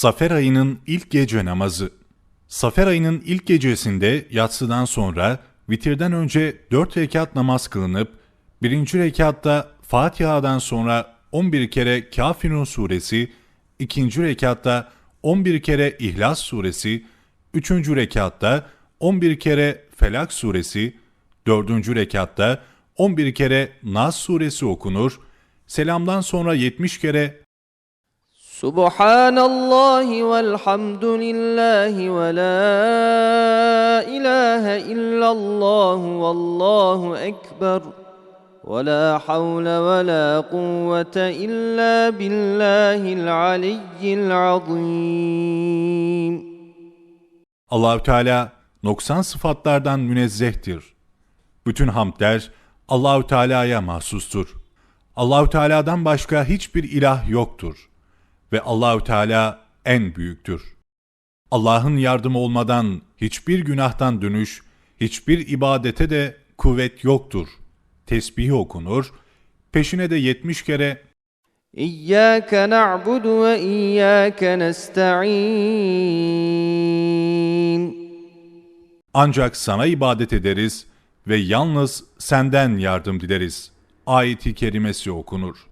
Safer ayının ilk gece namazı. Safer ayının ilk gecesinde yatsıdan sonra vitirden önce 4 rekat namaz kılınıp, birinci rekatta Fatiha'dan sonra 11 kere Kafirun suresi, ikinci rekatta 11 kere İhlas suresi, üçüncü rekatta 11 kere Felak suresi, dördüncü rekatta 11 kere Nas suresi okunur, selamdan sonra 70 kere سبحان الله والحمد لله ولا إله إلا الله والله أكبر ولا حول ولا قوة إلا بالله العلي العظيم Allahü Teala noksan sıfatlardan münezzehtir. Bütün hamdler Allahü Teala'ya mahsustur. Allahü Teala'dan başka hiçbir ilah yoktur ve Allahü Teala en büyüktür. Allah'ın yardımı olmadan hiçbir günahtan dönüş, hiçbir ibadete de kuvvet yoktur. Tesbih okunur, peşine de yetmiş kere İyyâke na'budu ve iyyâke nesta'in. Ancak sana ibadet ederiz ve yalnız senden yardım dileriz. Ayeti kerimesi okunur.